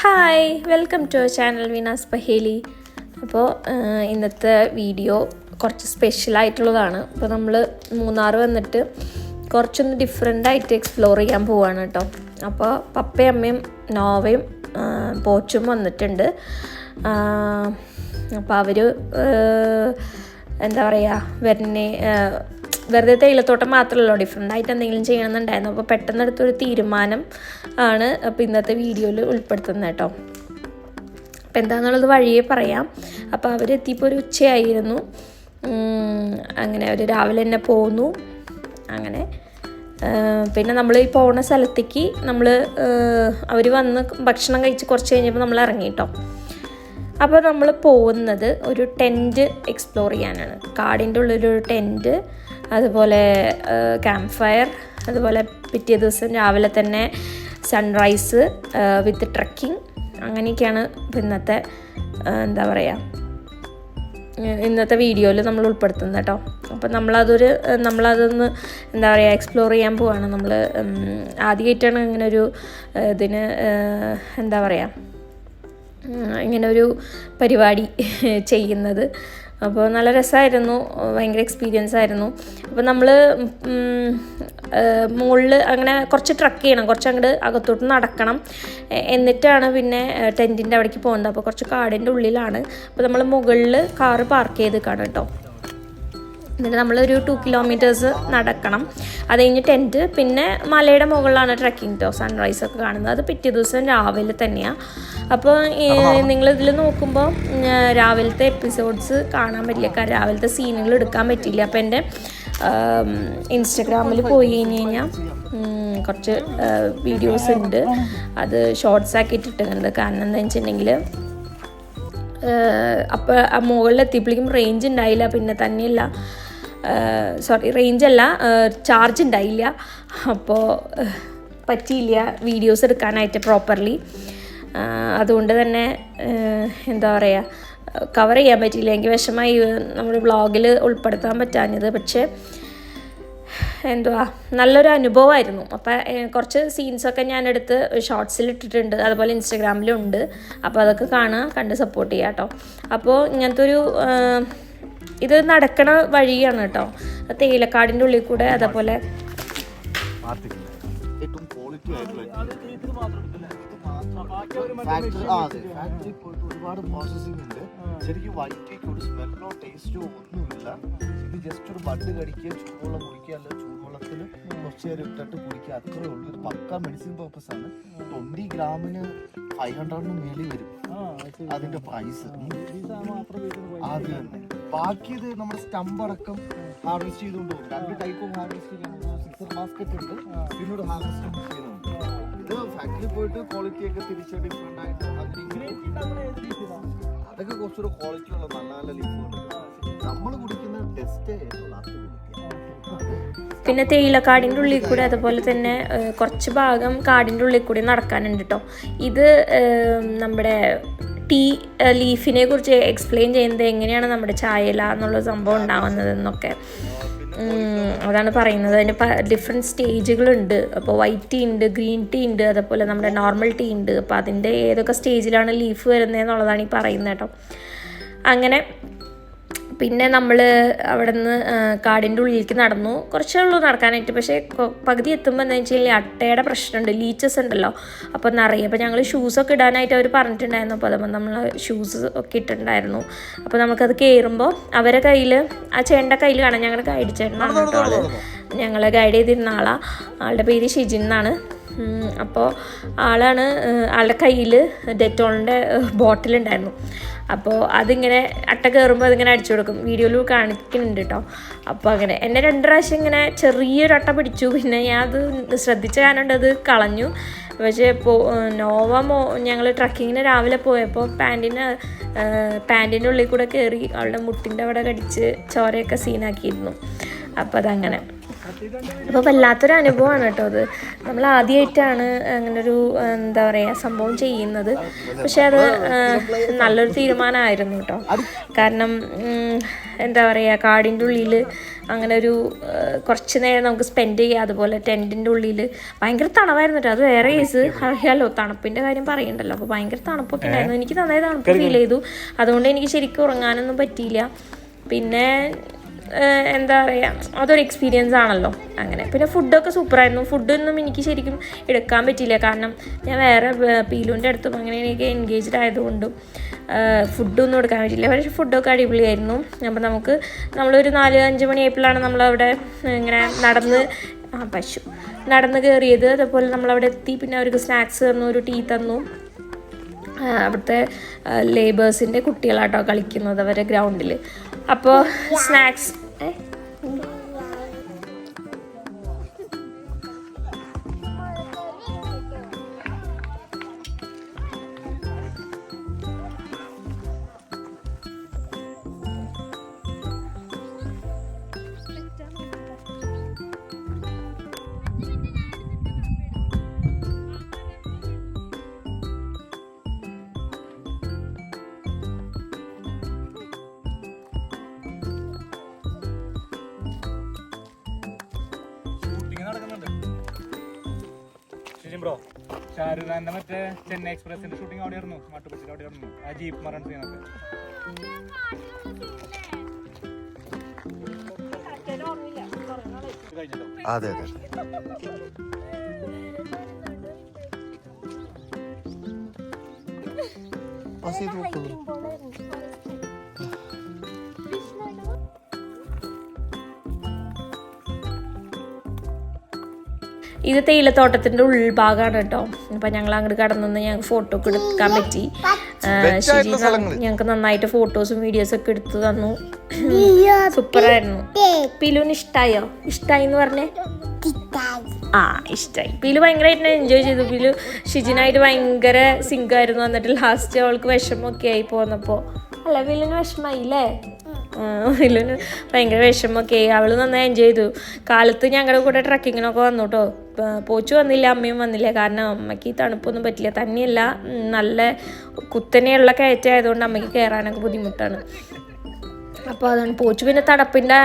Hi welcome to channel Vinas Paheli അപ്പോൾ ഇന്നത്തെ video കുറച്ച് സ്പെഷ്യലായിട്ടുള്ളതാണ് അപ്പോൾ നമ്മൾ മൂന്നാർ വന്നിട്ട് കുറച്ചൊന്ന് ഡിഫറെന്റ് ആയിട്ട് എക്സ്പ്ലോർ ചെയ്യാൻ പോവാണ് കേട്ടോ. അപ്പോൾ പപ്പയും അമ്മയും നോവയും പോച്ചും വന്നിട്ടുണ്ട്. അപ്പോൾ അവർ എന്താ പറയുക വരുന്നേ വെറുതെ തേയിലത്തോട്ടം മാത്രമല്ലോ ഡിഫറെന്റ് ആയിട്ട് എന്തെങ്കിലും ചെയ്യണമെന്നുണ്ടായിരുന്നു. അപ്പോൾ പെട്ടെന്ന് എടുത്തൊരു തീരുമാനം ആണ് അപ്പോൾ ഇന്നത്തെ വീഡിയോയിൽ ഉൾപ്പെടുത്തുന്നത് കേട്ടോ. അപ്പോൾ എന്താണെന്നുള്ളത് വഴിയേ പറയാം. അപ്പോൾ അവരെത്തിയപ്പോൾ ഒരു ഉച്ചയായിരുന്നു. അങ്ങനെ അവർ രാവിലെ തന്നെ പോന്നു. അങ്ങനെ പിന്നെ നമ്മൾ ഈ പോകുന്ന സ്ഥലത്തേക്ക് നമ്മൾ അവർ വന്ന് ഭക്ഷണം കഴിച്ച് കുറച്ച് കഴിഞ്ഞപ്പോൾ നമ്മൾ ഇറങ്ങി കേട്ടോ. അപ്പോൾ നമ്മൾ പോകുന്നത് ഒരു ടെന്റ് എക്സ്പ്ലോർ ചെയ്യാനാണ്. കാടിന്റെ ഉള്ളിലൊരു ടെന്റ് അതുപോലെ ക്യാമ്പ് ഫയർ അതുപോലെ പിറ്റേ ദിവസം രാവിലെ തന്നെ സൺറൈസ് വിത്ത് ട്രക്കിംഗ് അങ്ങനെയൊക്കെയാണ് ഇന്നത്തെ എന്താ പറയുക ഇന്നത്തെ വീഡിയോയിൽ നമ്മൾ ഉൾപ്പെടുത്തുന്നത് കേട്ടോ. അപ്പം നമ്മളതൊരു നമ്മളതൊന്ന് എന്താ പറയുക എക്സ്പ്ലോർ ചെയ്യാൻ പോവാണ്. നമ്മൾ ആദ്യമായിട്ടാണ് ഇങ്ങനെ ഒരു ഇതിന് എന്താ പറയുക ഇങ്ങനെ ഒരു പരിപാടി ചെയ്യുന്നത്. അപ്പോൾ നല്ല രസമായിരുന്നു ഭയങ്കര എക്സ്പീരിയൻസ് ആയിരുന്നു. അപ്പോൾ നമ്മൾ മുകളിൽ അങ്ങനെ കുറച്ച് ട്രക്ക് ചെയ്യണം. കുറച്ച് അങ്ങോട്ട് അകത്തോട്ട് നടക്കണം. എന്നിട്ടാണ് പിന്നെ ടെന്റിന്റെ അവിടേക്ക് പോകുന്നത് അപ്പോൾ കുറച്ച് കാടിന്റെ ഉള്ളിലാണ്. അപ്പോൾ നമ്മൾ മുകളിൽ കാറ് പാർക്ക് ചെയ്ത് കാണും കേട്ടോ. എന്നിട്ട് നമ്മളൊരു ടു കിലോമീറ്റേഴ്സ് നടക്കണം. അത് കഴിഞ്ഞ് ടെന്റ് പിന്നെ മലയുടെ മുകളിലാണ് ട്രക്കിംഗ് ടോ സൺറൈസ് ഒക്കെ കാണുന്നത്. അത് പിറ്റേ ദിവസം രാവിലെ തന്നെയാണ് അപ്പോൾ നിങ്ങൾ ഇതിൽ നോക്കുമ്പോൾ രാവിലത്തെ എപ്പിസോഡ്സ് കാണാൻ പറ്റില്ല. കാരണം രാവിലത്തെ സീനുകൾ എടുക്കാൻ പറ്റില്ല. അപ്പോൾ എന്റെ ഇൻസ്റ്റഗ്രാമിൽ പോയി കഴിഞ്ഞ് കഴിഞ്ഞാൽ കുറച്ച് വീഡിയോസ് ഉണ്ട്. അത് ഷോർട്സ് ആക്കി ഇട്ടിട്ടുണ്ട് കാരണം എന്താ വെച്ചിട്ടുണ്ടെങ്കിൽ അപ്പോൾ എത്തിയപ്പോഴേക്കും റേഞ്ച് ഉണ്ടായില്ല. പിന്നെ തന്നെയല്ല സോറി റേഞ്ച് അല്ല ചാർജ് ഉണ്ടായില്ല അപ്പോൾ പറ്റിയില്ല വീഡിയോസ് എടുക്കാനായിട്ട് പ്രോപ്പർലി അതുകൊണ്ട് തന്നെ എന്താ പറയുക കവർ ചെയ്യാൻ പറ്റിയില്ല. എനിക്ക് വിഷമായി നമ്മുടെ വ്ളോഗിൽ ഉൾപ്പെടുത്താൻ പറ്റാഞ്ഞത്. പക്ഷേ എന്തുവാ നല്ലൊരു അനുഭവമായിരുന്നു. അപ്പോൾ കുറച്ച് സീൻസൊക്കെ ഞാനെടുത്ത് ഷോർട്സിൽ ഇട്ടിട്ടുണ്ട് അതുപോലെ ഇൻസ്റ്റഗ്രാമിലും ഉണ്ട്. അപ്പോൾ അതൊക്കെ കാണുക കണ്ട് സപ്പോർട്ട് ചെയ്യാം കേട്ടോ അപ്പോൾ ഇങ്ങനത്തെ ഒരു ഇത് നടക്കണ വഴിയാണ് കേട്ടോ. തേയിലക്കാടിന്റെ ഉള്ളിൽ കൂടെ അതേപോലെ ഒരുപാട് പ്രോസസ്സിംഗ് ഉണ്ട്. ശരിക്കും വൈറ്റേക്ക് ഒരു സ്മെല്ലോ ടേസ്റ്റോ ഒന്നുമില്ല. ഇത് ജസ്റ്റ് ഒരു ബഡ് കടിക്കുക ചൂടുവെള്ളം കുടിക്കുക അല്ല ചൂടുവെള്ളത്തിൽ കുറച്ച് നേരം ഇട്ടിട്ട് കുടിക്കുക. അത്രേ ഉള്ളൂ. ഒരു പക്ക മെഡിസിൻ പർപ്പസ് ആണ്. ട്വന്റി ഗ്രാമിന് ഫൈവ് ഹൺഡ്രഡിന് മേളിൽ വരും. അതിന്റെ പ്രൈസ് അത് തന്നെ. ബാക്കി ഇത് നമ്മുടെ സ്റ്റംപ് അടക്കം ഹാർവെസ്റ്റ് ചെയ്തുകൊണ്ട് പോകും രണ്ട് ടൈപ്പ് ഓഫ് ഹാർവെസ്റ്റിംഗ് ആണ്. സിക്സർ ബാസ്ക്കറ്റ് ഉണ്ട്. പിന്നെ ഒരു ഹാർവെസ്റ്റിംഗ് ചെയ്യുന്നുണ്ട്. ഇത് ഫാക്ടറി പോയിട്ട് ക്വാളിറ്റി ഒക്കെ തിരിച്ച് ഡിഫറെന്റ് ആയിട്ട് അതൊക്കെ കുറച്ചുകൂടെ ക്വാളിറ്റി ഉള്ള നല്ല നല്ല ലീഫുകളുണ്ട് നമ്മൾ കുടിക്കുന്ന പിന്നെ തേയിലക്കാടിന്റെ ഉള്ളിൽ കൂടെ അതുപോലെ തന്നെ കുറച്ച് ഭാഗം കാടിന്റെ ഉള്ളിൽ കൂടി നടക്കാനുണ്ട് കേട്ടോ ഇത് നമ്മുടെ ടീ ലീഫിനെ കുറിച്ച് എക്സ്പ്ലെയിൻ ചെയ്യുന്നത് എങ്ങനെയാണ് നമ്മുടെ ചായയില എന്നുള്ള സംഭവം ഉണ്ടാവുന്നതെന്നൊക്കെ അതാണ് പറയുന്നത്. അതിന് ഡിഫറെന്റ് സ്റ്റേജുകളുണ്ട് അപ്പോൾ വൈറ്റ് ടീ ഉണ്ട് ഗ്രീൻ ടീ ഉണ്ട് അതുപോലെ നമ്മുടെ നോർമൽ ടീ ഉണ്ട്. അപ്പോൾ അതിന്റെ ഏതൊക്കെ സ്റ്റേജിലാണ് ലീഫ് വരുന്നത് എന്നുള്ളതാണ് ഈ പറയുന്നത് കേട്ടോ അങ്ങനെ പിന്നെ നമ്മൾ അവിടെ നിന്ന് കാടിന്റെ ഉള്ളിലേക്ക് നടന്നു. കുറച്ചേ ഉള്ളൂ നടക്കാനായിട്ട് പക്ഷേ പകുതി എത്തുമ്പോൾ എന്താ വെച്ച് കഴിഞ്ഞാൽ അട്ടയുടെ പ്രശ്നമുണ്ട് ലീച്ചസ് ഉണ്ടല്ലോ. അപ്പോൾ നിറയെ അപ്പോൾ ഞങ്ങൾ ഷൂസൊക്കെ ഇടാനായിട്ട് അവർ പറഞ്ഞിട്ടുണ്ടായിരുന്നു. അപ്പോൾ അതുമ്പോൾ നമ്മൾ ഷൂസ് ഒക്കെ ഇട്ടിട്ടുണ്ടായിരുന്നു. അപ്പോൾ നമുക്കത് കയറുമ്പോൾ അവരെ കയ്യിൽ ആ ചേട്ടന്റെ കയ്യിൽ കാണാം ഞങ്ങളുടെ ഗൈഡ് ചേട്ടനാണ് കേട്ടോ ആൾ. ഞങ്ങളെ ഗൈഡ് ചെയ്തിരുന്ന ആളാണ് ആളുടെ പേര് ഷിജിൻ എന്നാണ്. അപ്പോൾ ആളാണ് ആളുടെ കയ്യിൽ ഡെറ്റോളിന്റെ ബോട്ടിലുണ്ടായിരുന്നു അപ്പോൾ അതിങ്ങനെ അട്ട കയറുമ്പോൾ അതിങ്ങനെ അടിച്ചു കൊടുക്കും. വീഡിയോയിൽ കാണിക്കുന്നുണ്ട് കേട്ടോ അപ്പോൾ അങ്ങനെ എന്നെ രണ്ട് പ്രാവശ്യം ഇങ്ങനെ ചെറിയൊരു അട്ട പിടിച്ചു. പിന്നെ ഞാൻ അത് ശ്രദ്ധിച്ച കാരണം അത് കളഞ്ഞു. പക്ഷേ പോ നോവ മോ ഞങ്ങൾ ട്രക്കിങ്ങിന് രാവിലെ പോയപ്പോൾ പാന്റിന് പാന്റിന്റെ ഉള്ളിൽ കൂടെ കയറി അവളുടെ മുട്ടിന്റെ അവിടെ കടിച്ച് ചോരയൊക്കെ സീനാക്കിയിരുന്നു അപ്പോൾ അതങ്ങനെ. അപ്പോൾ വല്ലാത്തൊരു അനുഭവമാണ് കേട്ടോ അത്. നമ്മൾ ആദ്യമായിട്ടാണ് അങ്ങനൊരു എന്താ പറയുക സംഭവം ചെയ്യുന്നത്. പക്ഷെ അത് നല്ലൊരു തീരുമാനമായിരുന്നു കേട്ടോ. കാരണം എന്താ പറയുക കാടിന്റെ ഉള്ളിൽ അങ്ങനെ ഒരു കുറച്ച് നേരം നമുക്ക് സ്പെൻഡ് ചെയ്യുക അതുപോലെ ടെന്റിന്റെ ഉള്ളിൽ ഭയങ്കര തണവായിരുന്നു കേട്ടോ. അത് വേറെ കേസ് അറിയാലോ തണുപ്പിന്റെ കാര്യം പറയണ്ടല്ലോ. അപ്പോൾ ഭയങ്കര തണുപ്പൊക്കെ ഉണ്ടായിരുന്നു. എനിക്ക് നന്നായി തണുപ്പ് ഫീൽ ചെയ്തു. അതുകൊണ്ട് എനിക്ക് ശരിക്കും ഉറങ്ങാനൊന്നും പറ്റിയില്ല. പിന്നെ എന്താ പറയുക അതൊരു എക്സ്പീരിയൻസ് ആണല്ലോ. അങ്ങനെ. പിന്നെ ഫുഡൊക്കെ സൂപ്പറായിരുന്നു ഫുഡൊന്നും എനിക്ക് ശരിക്കും എടുക്കാൻ പറ്റിയില്ല. കാരണം ഞാൻ വേറെ പീലുവിന്റെ അടുത്തും അങ്ങനെ എനിക്ക് എൻഗേജ്ഡ് ആയതുകൊണ്ടും ഫുഡൊന്നും എടുക്കാൻ പറ്റില്ല പക്ഷേ ഫുഡൊക്കെ അടിപൊളിയായിരുന്നു. അപ്പം നമുക്ക് നമ്മളൊരു നാല് അഞ്ച് മണിയായപ്പോഴാണ് നമ്മളവിടെ ഇങ്ങനെ നടന്ന് ആ പശു നടന്ന് കയറിയത് അതേപോലെ നമ്മളവിടെ എത്തി. പിന്നെ അവർക്ക് സ്നാക്സ് തന്നു ഒരു ടീ തന്നു. അവിടുത്തെ ലേബേഴ്സിന്റെ കുട്ടികളാട്ടോ കളിക്കുന്നത് അവരെ ഗ്രൗണ്ടിൽ അപ്പോൾ സ്നാക്സ്. ബ്രോ ഷാരൂഖ് ഖാന്റെ മറ്റേ ചെന്നൈ എക്സ്പ്രസിന്റെ ഷൂട്ടിംഗ് അവിടെ ആയിരുന്നു. മാട്ടുപച്ചിയിൽ അവിടെ ആയിരുന്നു. ആ ജീപ്പ് മറൺ സീനൊക്കെ അതെ അതെ. അതെ സീറ്റ് ചെയ്ത് ഇത് തേയിലത്തോട്ടത്തിന്റെ ഉൾഭാഗമാണ് കേട്ടോ. അപ്പം ഞങ്ങൾ അങ്ങോട്ട് കടന്നു ഞങ്ങൾക്ക് ഫോട്ടോ ഒക്കെ എടുക്കാൻ പറ്റി. ശരി ഞങ്ങൾക്ക് നന്നായിട്ട് ഫോട്ടോസും വീഡിയോസും ഒക്കെ എടുത്തു തന്നു. സൂപ്പറായിരുന്നു. പിലുവിന് ഇഷ്ടായോ? ഇഷ്ടായി എന്ന് പറഞ്ഞേ ആ ഇഷ്ടായി. പിലു ഭയങ്കരമായിട്ട് എൻജോയ് ചെയ്തു. പിലു ഷിജിനായിട്ട് ഭയങ്കര സിങ്കായിരുന്നു എന്നിട്ട് ലാസ്റ്റ് അവൾക്ക് വിഷമൊക്കെ ആയി പോന്നപ്പോൾ അല്ല പിലുവിന് വിഷമായി അല്ലേ പിലുവിന് ഭയങ്കര വിഷമൊക്കെ ആയി. അവൾ നന്നായി എൻജോയ് ചെയ്തു. കാലത്ത് ഞങ്ങളുടെ കൂടെ ട്രക്കിങ്ങിനൊക്കെ വന്നു കേട്ടോ. പോച്ചു വന്നില്ല അമ്മയും വന്നില്ല. കാരണം അമ്മയ്ക്ക് തണുപ്പൊന്നും പറ്റില്ല. തന്നെയല്ല നല്ല കുത്തനെയുള്ള കയറ്റമായതുകൊണ്ട് അമ്മയ്ക്ക് കയറാനൊക്കെ ബുദ്ധിമുട്ടാണ്. അപ്പോൾ അതുകൊണ്ട് പോച്ചു പിന്നെ തണുപ്പിന്റെ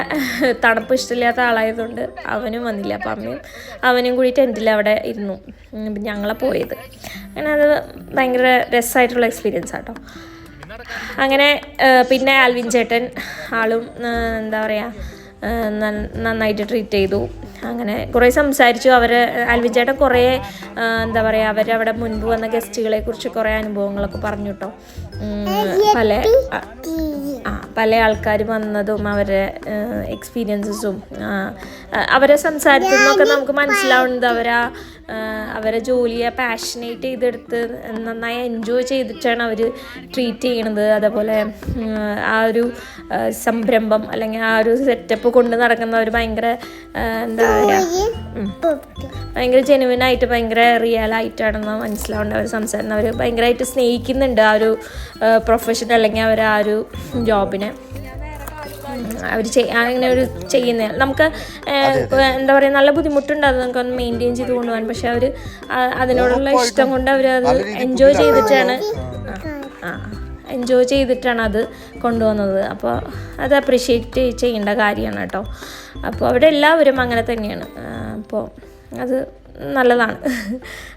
തണുപ്പ് ഇഷ്ടമില്ലാത്ത ആളായതുകൊണ്ട് അവനും വന്നില്ല. അപ്പം അമ്മയും അവനും കൂടി ടെന്റിൽ അവിടെ ഇരുന്നു. ഞങ്ങളെ പോയത്. അങ്ങനെ അത് ഭയങ്കര രസമായിട്ടുള്ള എക്സ്പീരിയൻസ് ആട്ടോ. അങ്ങനെ പിന്നെ ആൽവിൻ ചേട്ടൻ ആളും എന്താ പറയുക നന്നായിട്ട് ട്രീറ്റ് ചെയ്തു. അങ്ങനെ കുറേ സംസാരിച്ചു. അവർ ആൽവിൻ ചേട്ടൻ കുറേ എന്താ പറയുക അവരവിടെ മുൻപ് വന്ന ഗസ്റ്റുകളെ കുറിച്ച് കുറേ അനുഭവങ്ങളൊക്കെ പറഞ്ഞു കേട്ടോ പല ആ പല ആൾക്കാർ വന്നതും അവരെ എക്സ്പീരിയൻസസും അവരെ സംസാരത്തിൽ നിന്നൊക്കെ നമുക്ക് മനസ്സിലാവുന്നത് അവരാ അവരെ ജോലിയെ പാഷനേറ്റ് ചെയ്തെടുത്ത് നന്നായി എൻജോയ് ചെയ്തിട്ടാണ് അവർ ട്രീറ്റ് ചെയ്യണത് അതേപോലെ ആ ഒരു സംരംഭം അല്ലെങ്കിൽ ആ ഒരു സെറ്റപ്പ് കൊണ്ട് നടക്കുന്നവർ ഭയങ്കര ആ, എന്താ പറയുക. ഭയങ്കര ജെനുവിൻ ആയിട്ട് ഭയങ്കര റിയൽ ആയിട്ടാണെന്ന് മനസ്സിലാവുന്നത് അവർ സംസാരിക്കുന്നത് അവർ ഭയങ്കരമായിട്ട് സ്നേഹിക്കുന്നുണ്ട് ആ ഒരു പ്രൊഫഷൻ അല്ലെങ്കിൽ അവർ ആ ഒരു ജോബിനെ അവർ അങ്ങനെ ഒരു ചെയ്യുന്ന. നമുക്ക് എന്താ പറയുക നല്ല ബുദ്ധിമുട്ടുണ്ട് അത് നമുക്ക് ഒന്ന് മെയിന്റെയിൻ ചെയ്ത് കൊണ്ടുപോകാൻ. പക്ഷെ അവർ അതിനോടുള്ള ഇഷ്ടം കൊണ്ട് അവർ അത് എൻജോയ് ചെയ്തിട്ടാണ്. ആ. എൻജോയ് ചെയ്തിട്ടാണ് അത് കൊണ്ടുവന്നത് അപ്പോൾ അത് അപ്രിഷ്യേറ്റ് ചെയ്യേണ്ട കാര്യമാണ് കേട്ടോ. അപ്പോൾ അവിടെ എല്ലാവരും അങ്ങനെ തന്നെയാണ്. അപ്പോൾ അത് നല്ലതാണ്.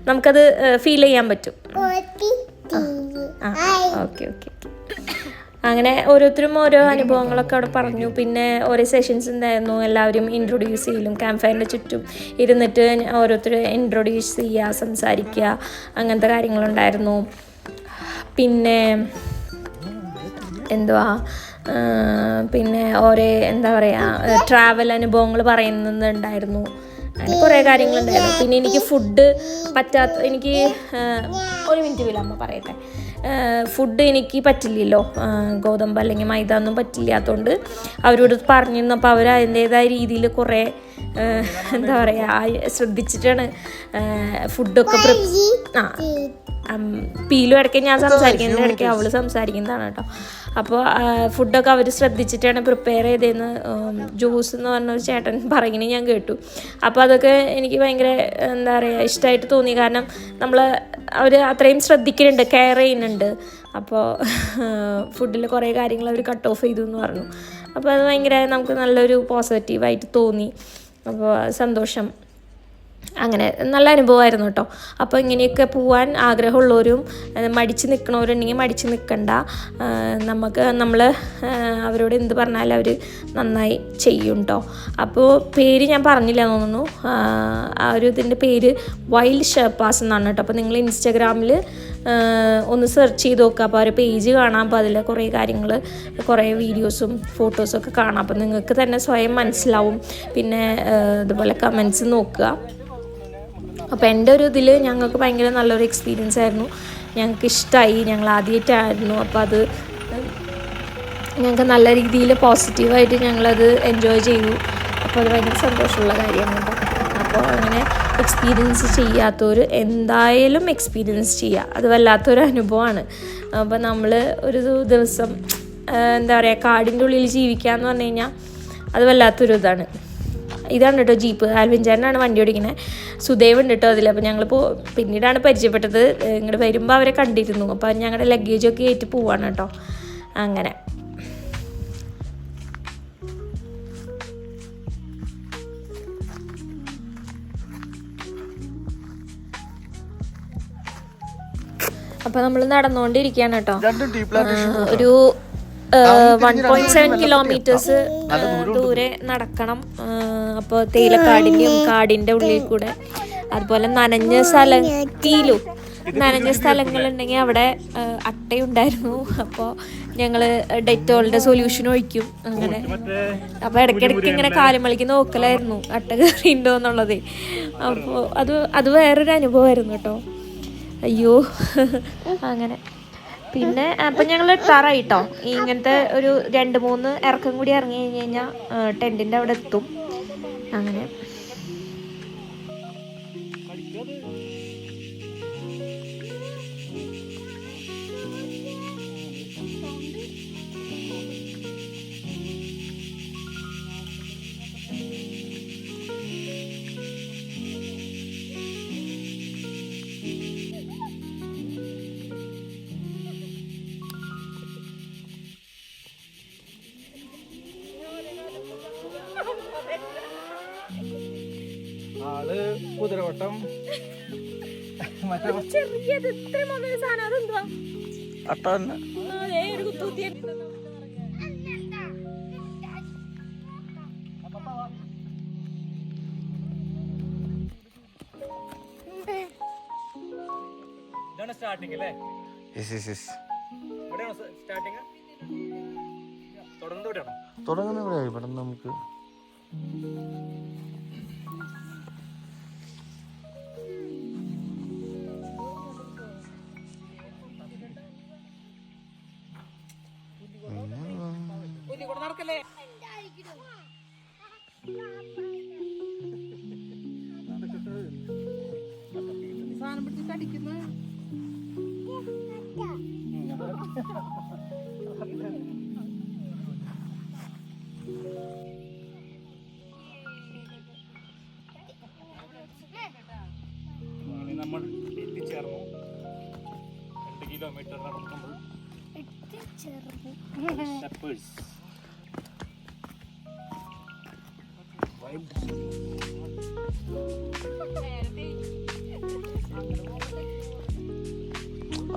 നമുക്കത് ഫീൽ ചെയ്യാൻ പറ്റും. ആ ഓക്കെ ഓക്കെ ഓക്കെ. അങ്ങനെ ഓരോരുത്തരും ഓരോ അനുഭവങ്ങളൊക്കെ അവിടെ പറഞ്ഞു. പിന്നെ ഓരോ സെഷൻസ് ഉണ്ടായിരുന്നു. എല്ലാവരും ഇൻട്രൊഡ്യൂസ് ചെയ്യലും ക്യാമ്പ് ഫയറിന്റെ ചുറ്റും ഇരുന്നിട്ട് ഓരോരുത്തർ ഇൻട്രൊഡ്യൂസ് ചെയ്യുക സംസാരിക്കുക അങ്ങനത്തെ കാര്യങ്ങളുണ്ടായിരുന്നു. പിന്നെ എന്തുവാ? പിന്നെ ഓരോ എന്താ പറയുക ട്രാവൽ അനുഭവങ്ങൾ പറയുന്നുണ്ടായിരുന്നു. അങ്ങനെ കുറേ കാര്യങ്ങളുണ്ടായിരുന്നു. പിന്നെ എനിക്ക് ഫുഡ് പറ്റാത്ത എനിക്ക് ഒരു മിനിറ്റ് വില അമ്മ പറയട്ടെ. ഫുഡ് എനിക്ക് പറ്റില്ലല്ലോ. ഗോതമ്പ് അല്ലെങ്കിൽ മൈദ ഒന്നും പറ്റില്ലാത്തതുകൊണ്ട് അവരോട് പറഞ്ഞിരുന്നു അപ്പോൾ അവർ അതിന്റേതായ രീതിയിൽ കുറേ എന്താ പറയുക ശ്രദ്ധിച്ചിട്ടാണ് ഫുഡൊക്കെ ആ പീലും ഇടയ്ക്ക് ഞാൻ സംസാരിക്കുന്നതിന്റെ ഇടയ്ക്ക് അവൾ സംസാരിക്കുന്നതാണ് കേട്ടോ. അപ്പോൾ ഫുഡൊക്കെ അവർ ശ്രദ്ധിച്ചിട്ടാണ് പ്രിപ്പയർ ചെയ്തതെന്ന് ജ്യൂസ് എന്ന് പറഞ്ഞ ഒരു ചേട്ടൻ പറയണേ ഞാൻ കേട്ടു. അപ്പോൾ അതൊക്കെ എനിക്ക് ഭയങ്കര എന്താ പറയുക ഇഷ്ടമായിട്ട് തോന്നി. കാരണം നമ്മൾ അവർ അത്രയും ശ്രദ്ധിക്കുന്നുണ്ട് കെയർ ചെയ്യുന്നുണ്ട്. അപ്പോൾ ഫുഡിൽ കുറേ കാര്യങ്ങൾ അവർ കട്ട് ഓഫ് ചെയ്തു എന്ന് പറഞ്ഞു. അപ്പോൾ അത് ഭയങ്കര നമുക്ക് നല്ലൊരു പോസിറ്റീവായിട്ട് തോന്നി. അപ്പോൾ സന്തോഷം. അങ്ങനെ നല്ല അനുഭവമായിരുന്നു കേട്ടോ. അപ്പോൾ ഇങ്ങനെയൊക്കെ പോകാൻ ആഗ്രഹമുള്ളവരും മടിച്ച് നിൽക്കണവരുണ്ടെങ്കിൽ മടിച്ച് നിൽക്കണ്ട. നമുക്ക് നമ്മൾ അവരോട് എന്ത് പറഞ്ഞാലും അവർ നന്നായി ചെയ്യും കേട്ടോ. അപ്പോൾ പേര് ഞാൻ പറഞ്ഞില്ല തോന്നുന്നു. ആ ഒരു ഇതിന്റെ പേര് വൈൽഡ് ഷെർപ്പാസ് എന്നാണ് കേട്ടോ. അപ്പോൾ നിങ്ങൾ ഇൻസ്റ്റാഗ്രാമിൽ ഒന്ന് സെർച്ച് ചെയ്ത് നോക്കുക. അപ്പോൾ ഒരു പേജ് കാണാം. അപ്പോൾ അതിൽ കുറേ കാര്യങ്ങൾ കുറേ വീഡിയോസും ഫോട്ടോസും ഒക്കെ കാണാം. അപ്പോൾ നിങ്ങൾക്ക് തന്നെ സ്വയം മനസ്സിലാവും. പിന്നെ ഇതുപോലെ കമൻസ് നോക്കുക. അപ്പോൾ എന്റെ ഒരു ഇതിൽ ഞങ്ങൾക്ക് ഭയങ്കര നല്ലൊരു എക്സ്പീരിയൻസ് ആയിരുന്നു. ഞങ്ങൾക്ക് ഇഷ്ടമായി ഞങ്ങൾ ആദ്യമായിട്ടായിരുന്നു അപ്പോൾ അത് ഞങ്ങൾക്ക് നല്ല രീതിയിൽ പോസിറ്റീവായിട്ട് ഞങ്ങളത് എൻജോയ് ചെയ്തു. അപ്പോൾ അത് ഭയങ്കര സന്തോഷമുള്ള കാര്യമാണ് അപ്പോൾ അങ്ങനെ എക്സ്പീരിയൻസ് ചെയ്യാത്തവർ എന്തായാലും എക്സ്പീരിയൻസ് ചെയ്യുക അത് വല്ലാത്തൊരു അനുഭവമാണ്. അപ്പോൾ നമ്മൾ ഒരു ദിവസം എന്താ പറയുക കാടിന്റെ ഉള്ളിൽ ജീവിക്കുക എന്ന് പറഞ്ഞു കഴിഞ്ഞാൽ അത് വല്ലാത്തൊരു ഇതാണ്. ഇതാണ് കേട്ടോ ജീപ്പ് ആൽവിൻചാരനാണ് വണ്ടി ഓടിക്കുന്നത് സുദേവ് ഉണ്ട് കേട്ടോ അതിൽ അപ്പോൾ ഞങ്ങളിപ്പോൾ പിന്നീടാണ് പരിചയപ്പെട്ടത്. ഇങ്ങോട്ട് വരുമ്പോൾ അവരെ കണ്ടിരുന്നു. അപ്പോൾ ഞങ്ങളുടെ ലഗേജൊക്കെ ആയിട്ട് പോവാണ് കേട്ടോ. അങ്ങനെ. അപ്പൊ നമ്മൾ നടന്നുകൊണ്ടിരിക്കുകയാണ് കേട്ടോ. ഒരു വൺ പോയിന്റ് സെവൻ കിലോമീറ്റേഴ്സ് ദൂരെ നടക്കണം. അപ്പോൾ തേയിലക്കാടിന്റെയും കാടിന്റെ ഉള്ളിൽ കൂടെ അതുപോലെ നനഞ്ഞ സ്ഥലം തീലു നനഞ്ഞ സ്ഥലങ്ങളുണ്ടെങ്കിൽ അവിടെ അട്ടയുണ്ടായിരുന്നു. അപ്പോൾ ഞങ്ങൾ ഡെറ്റോളിന്റെ സൊല്യൂഷൻ ഒഴിക്കും. അങ്ങനെ. അപ്പോൾ ഇടയ്ക്കിടയ്ക്ക് ഇങ്ങനെ കാലുമളിക്ക് നോക്കലായിരുന്നു. അട്ട കയറിയിട്ടുണ്ടോ എന്നുള്ളത്. അപ്പോൾ അത് അത് വേറൊരു അനുഭവമായിരുന്നു കേട്ടോ. അയ്യോ. അങ്ങനെ. പിന്നെ അപ്പം ഞങ്ങൾ ടറായിട്ടോ ഇങ്ങനത്തെ ഒരു രണ്ട് മൂന്ന് ഇറക്കം കൂടി ഇറങ്ങി കഴിഞ്ഞ് കഴിഞ്ഞാൽ ടെന്റിന്റെ അവിടെ എത്തും. അങ്ങനെ. മറ്റേ ചെറിയത് ഇത്രയും വന്നൊരു സാധനം അതെന്തുവാ? അട്ട തന്നെ ഒരു കുത്തുകുത്തിയ ഇതാണ് സ്റ്റാർട്ടിങ് അല്ലേ? അങ്ങനെ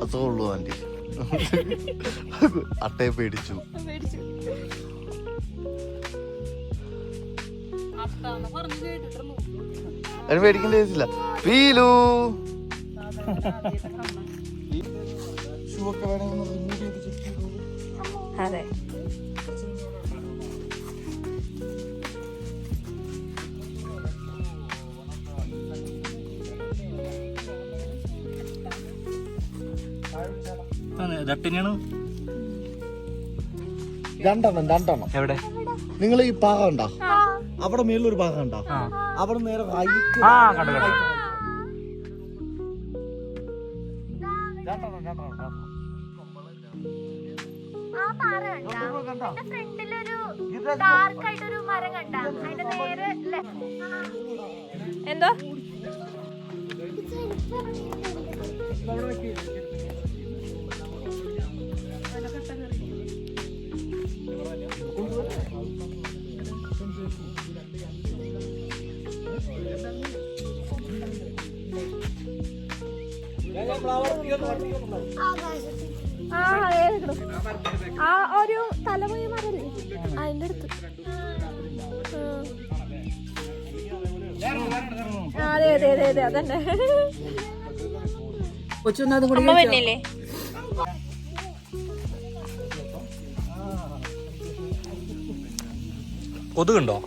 അതേ ഉള്ളൂ ആന്റി അട്ടയെ പേടിച്ചു. അതിന് പേടിക്കേണ്ട കേസില്ല ഫീലു ഷൂ ഒക്കെ വേണമെങ്കിൽ. അതെ. തന്നെയാണ് രണ്ടെണ്ണം രണ്ടെണ്ണം. എവിടെ? നിങ്ങൾ ഈ പാകം ഉണ്ടോ? അവിടെ മേളിലൊരു പാകം ഉണ്ടോ? അവിടെ നേരെ റൈറ്റ് ആ കണ്ടു കണ്ടു. രണ്ടെണ്ണം അതെ അതെ അതെ. കൂടി അതന്നെ വന്നില്ലേ? കൊതുകുണ്ടോ?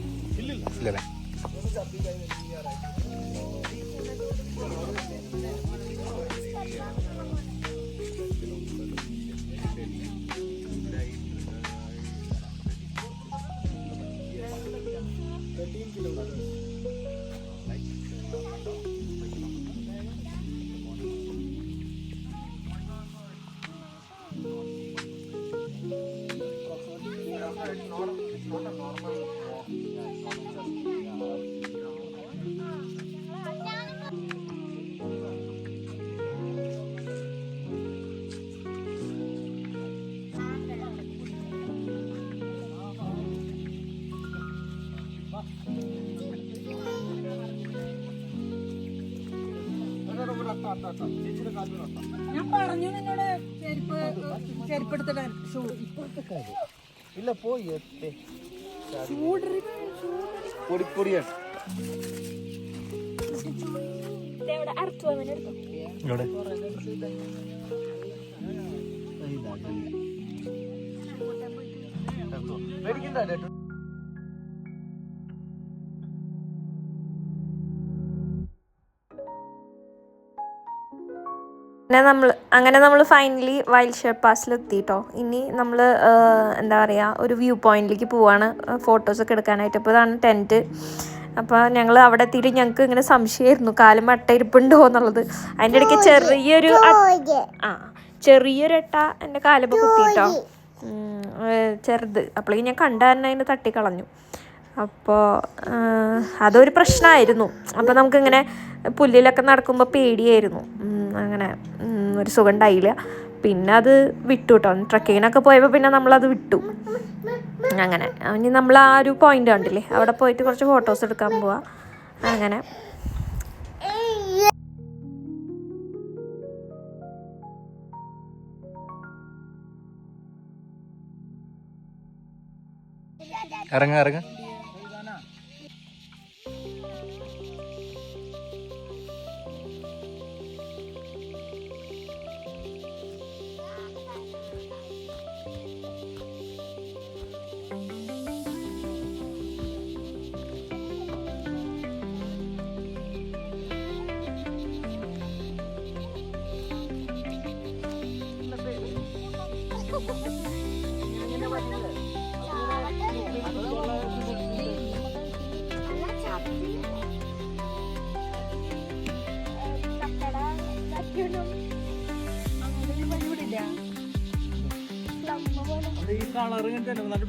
ഞാൻ പറഞ്ഞു നിന്നോട് ചെരുപ്പ് ചെരുപ്പെടുത്തിട്ട് ഷൂ. ഇല്ല പോയി എത്തി. പൊടി പൊടിയാണ് ഇവിടെ അറുത്തു അവനെ എടുത്തു? ഇവിടെ മേടിക്കണ്ട അങ്ങനെ നമ്മൾ അങ്ങനെ നമ്മൾ ഫൈനലി വൈൽഡ് ഷെയർ പാസിൽ എത്തിട്ടോ. ഇനി നമ്മൾ എന്താ പറയുക ഒരു വ്യൂ പോയിന്റിലേക്ക് പോവാണ്. ഫോട്ടോസൊക്കെ എടുക്കാനായിട്ട്. അപ്പോൾ ഇതാണ് ടെന്റ് അപ്പോൾ ഞങ്ങൾ അവിടെ എത്തിയിട്ട് ഞങ്ങൾക്ക് ഇങ്ങനെ സംശയമായിരുന്നു. കാലും അട്ടയിരിപ്പുണ്ടോ എന്നുള്ളത്. അതിന്റെ ഇടയ്ക്ക് ചെറിയൊരു ആ ചെറിയൊരു എട്ട എന്റെ കാലം കുത്തിയിട്ടോ ചെറുത്. അപ്പോഴേക്കും ഞാൻ കണ്ട തന്നെ അതിനെ തട്ടിക്കളഞ്ഞു. അപ്പോൾ അതൊരു പ്രശ്നമായിരുന്നു അപ്പോൾ നമുക്കിങ്ങനെ പുല്ലിലൊക്കെ നടക്കുമ്പോൾ പേടിയായിരുന്നു. അങ്ങനെ ഒരു സുഖം ഉണ്ടായില്ല. പിന്നെ അത് വിട്ടു കേട്ടോ ട്രക്കിങ്ങിനൊക്കെ പോയപ്പോൾ പിന്നെ നമ്മളത് വിട്ടു. അങ്ങനെ. ഇനി നമ്മൾ ആ ഒരു പോയിന്റ് കണ്ടില്ലേ? അവിടെ പോയിട്ട് കുറച്ച് ഫോട്ടോസ് എടുക്കാൻ പോവാ. അങ്ങനെ. ഇറങ്ങ ഇറങ്ങ.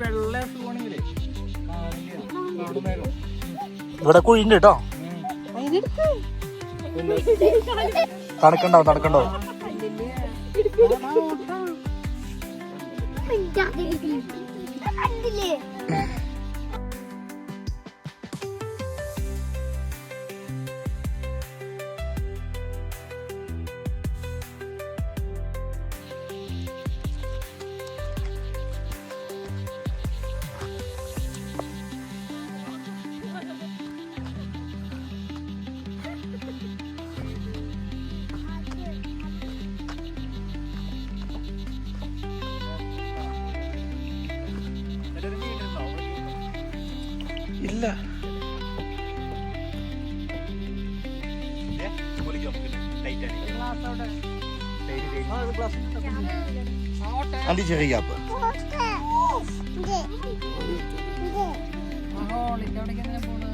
വെള്ള ഇവിടെ കുഴിണ്ട് കേട്ടോ. തണുക്കണ്ടാവും തണുക്കണ്ടാവും. ഇല്ല അണ്ടി ചെറിയ ഹോളിന്റെ അവിടേക്ക് എങ്ങനെ പോണ്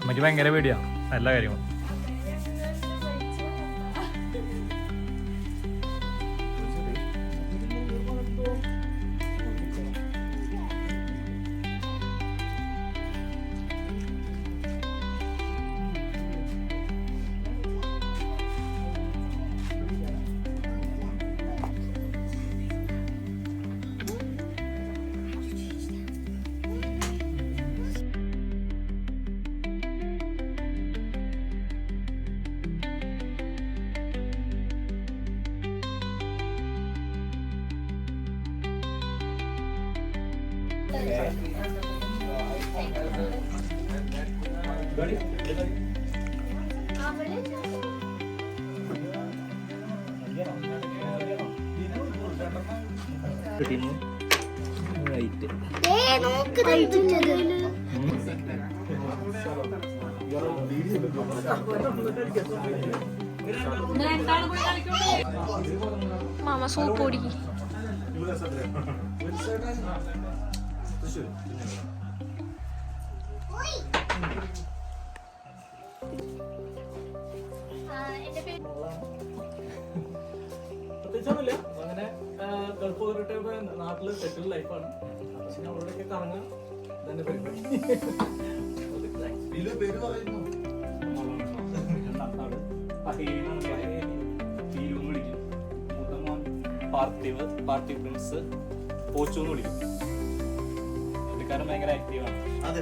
അമ്മയ്ക്ക് ഭയങ്കര പേടിയാണ് എല്ലാ കാര്യങ്ങളും. മാമ സൂപ്പ് കുടിക്കും പ്രത്യേകിച്ചൊന്നുമില്ല. അങ്ങനെ ഗൾഫ് പോയിട്ട് നാട്ടിൽ സെറ്റിൽ ലൈഫാണ്. പക്ഷെ അവിടെയൊക്കെ കറങ്ങാം. തന്നെ പരിപാടി. പേര് പറയുന്നു. പാർട്ടീവ് പാർട്ടി പ്രിൻസ് പോച്ചു എന്ന് വിളിക്കും പുള്ളിക്കാരൻ ഭയങ്കര ആക്റ്റീവാണ് അതെ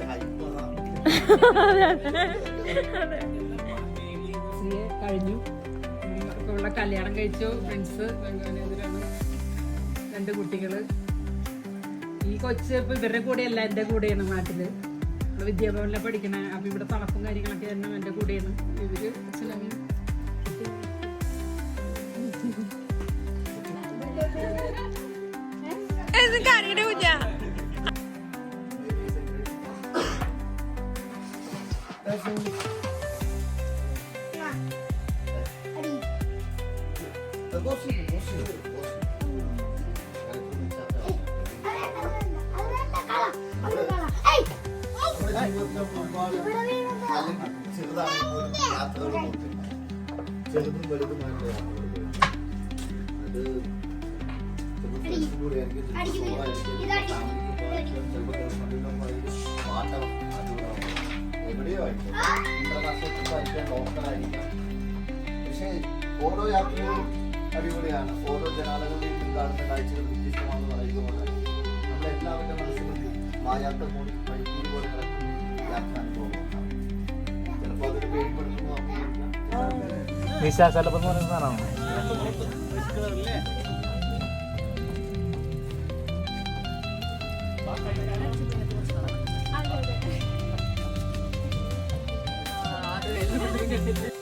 കഴിഞ്ഞു. ഇപ്പൊ ഉള്ള കല്യാണം കഴിച്ചു. ഫ്രണ്ട്സ് രണ്ട് കുട്ടികൾ. ഈ കൊച്ച് ഇപ്പൊ ഇവരുടെ കൂടെയല്ല എന്റെ കൂടെയാണ് നാട്ടിൽ. ഇവിടെ വിദ്യാഭവനിലെ പഠിക്കണേ. അപ്പൊ ഇവിടെ തണുപ്പും കാര്യങ്ങളൊക്കെ തന്നെ എന്റെ കൂടെയാണ്. ഇവർ അച്ഛനമ്മയും ചെറുതും വലുതുമായിട്ടുള്ള അത് കൂടെ ആയിരിക്കും, പാട്ടം. എവിടെയോ ആയിരിക്കും ഇന്റർനാഷണൽ ആയിരിക്കാം. പക്ഷേ ഓരോ യാത്രകളും അടിപൊളിയാണ്. ഓരോ ജനാലകളിൽ കാണുന്ന കാഴ്ചകൾ വ്യത്യസ്തമാണെന്ന് പറയുന്നത് പോലെ നമ്മളെല്ലാവരുടെ മനസ്സിലും മായാത്ത യാത്ര നിശാശലഭം എന്ന് പറയുന്ന സാധനമാണ് മൈ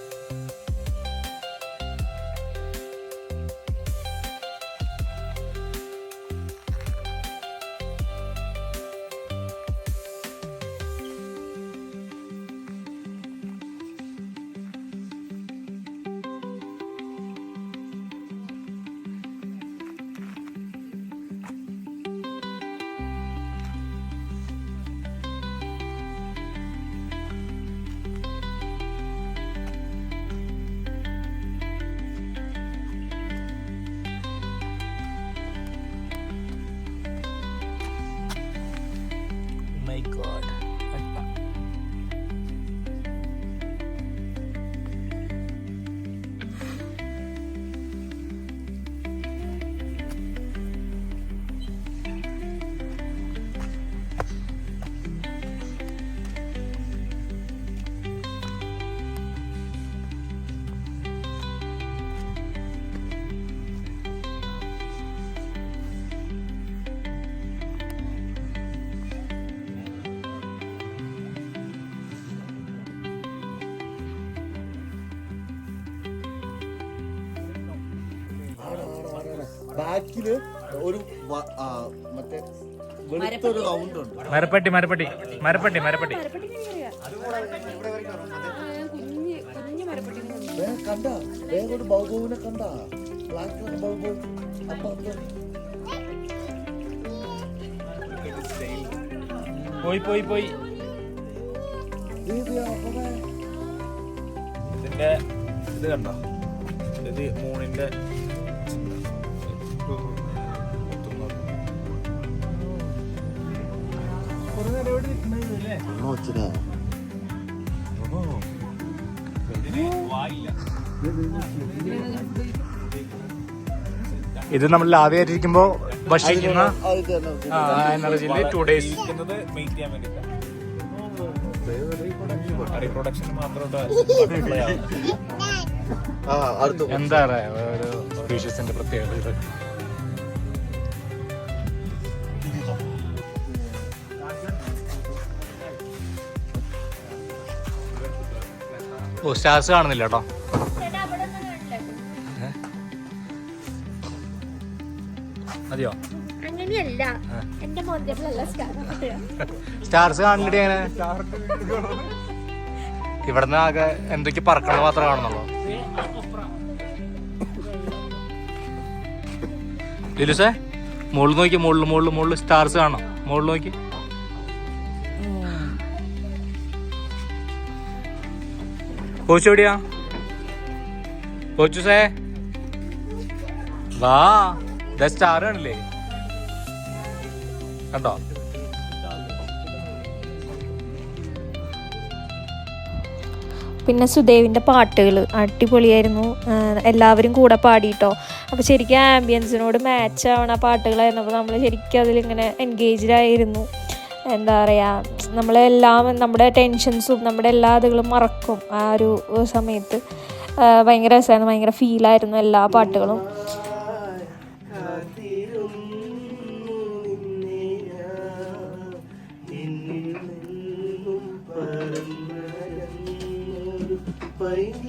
ബാക്കിൽ ഒരു വ- ആ, മറ്റേ വെളുത്തൊരു റൗണ്ട് ഉണ്ട്. മരപ്പട്ടി മരപ്പട്ടി മരപ്പട്ടി മരപ്പട്ടി. കണ്ട ഒരു ബൗബോവിനെ കണ്ട. ബ്ലാക്ക് കളർ ബൗബോ അപ്പൊ പോയി പോയി പോയി. ഇതിന്റെ ഇത് കണ്ടോ? ഇത് മൂണിന്റെ ഇത് നമ്മൾ ആദ്യമായിട്ടിരിക്കുമ്പോ ഭക്ഷിക്കുന്ന എനർജിയിൽ ടു ഡേയ്സ് എന്താ പറയാ ഒരു സ്പീഷ്യസിന്റെ പ്രത്യേകത ഓ സ്റ്റാർസ് കാണുന്നില്ല കേട്ടോ. മതിയോ? അങ്ങനെയല്ല. എന്റെ സ്റ്റാർസ് കാണില്ലേ അങ്ങനെ ഇവിടുന്ന് ആകെ എന്തൊക്കെ പറക്കണത് മാത്രമേ കാണുന്നുള്ളൂ. ലിലുസേ മുകളിൽ നോക്കി മുകളിൽ മുകളിൽ മുകളിൽ സ്റ്റാർസ് കാണാം മുകളിൽ നോക്കി. കോച്ചു എവിടെയാ? Coach say. വാ സ്റ്റാർ കാണില്ലേ കണ്ടോ? പിന്നെ സുദേവിന്റെ പാട്ടുകൾ അടിപൊളിയായിരുന്നു. എല്ലാവരും കൂടെ പാടിയിട്ടോ അപ്പോൾ ശരിക്കും ആംബിയൻസിനോട് മാച്ച് ആവണ പാട്ടുകളായിരുന്നു. അപ്പോൾ നമ്മൾ ശരിക്കും അതിലിങ്ങനെ എൻഗേജ്ഡ് ആയിരുന്നു. എന്താ പറയുക നമ്മളെല്ലാം നമ്മുടെ ടെൻഷൻസും നമ്മുടെ എല്ലാ ഇതുകളും മറക്കും ആ ഒരു സമയത്ത്. ഭയങ്കര രസമായിരുന്നു ഭയങ്കര ഫീലായിരുന്നു എല്ലാ പാട്ടുകളും. ഞാൻ.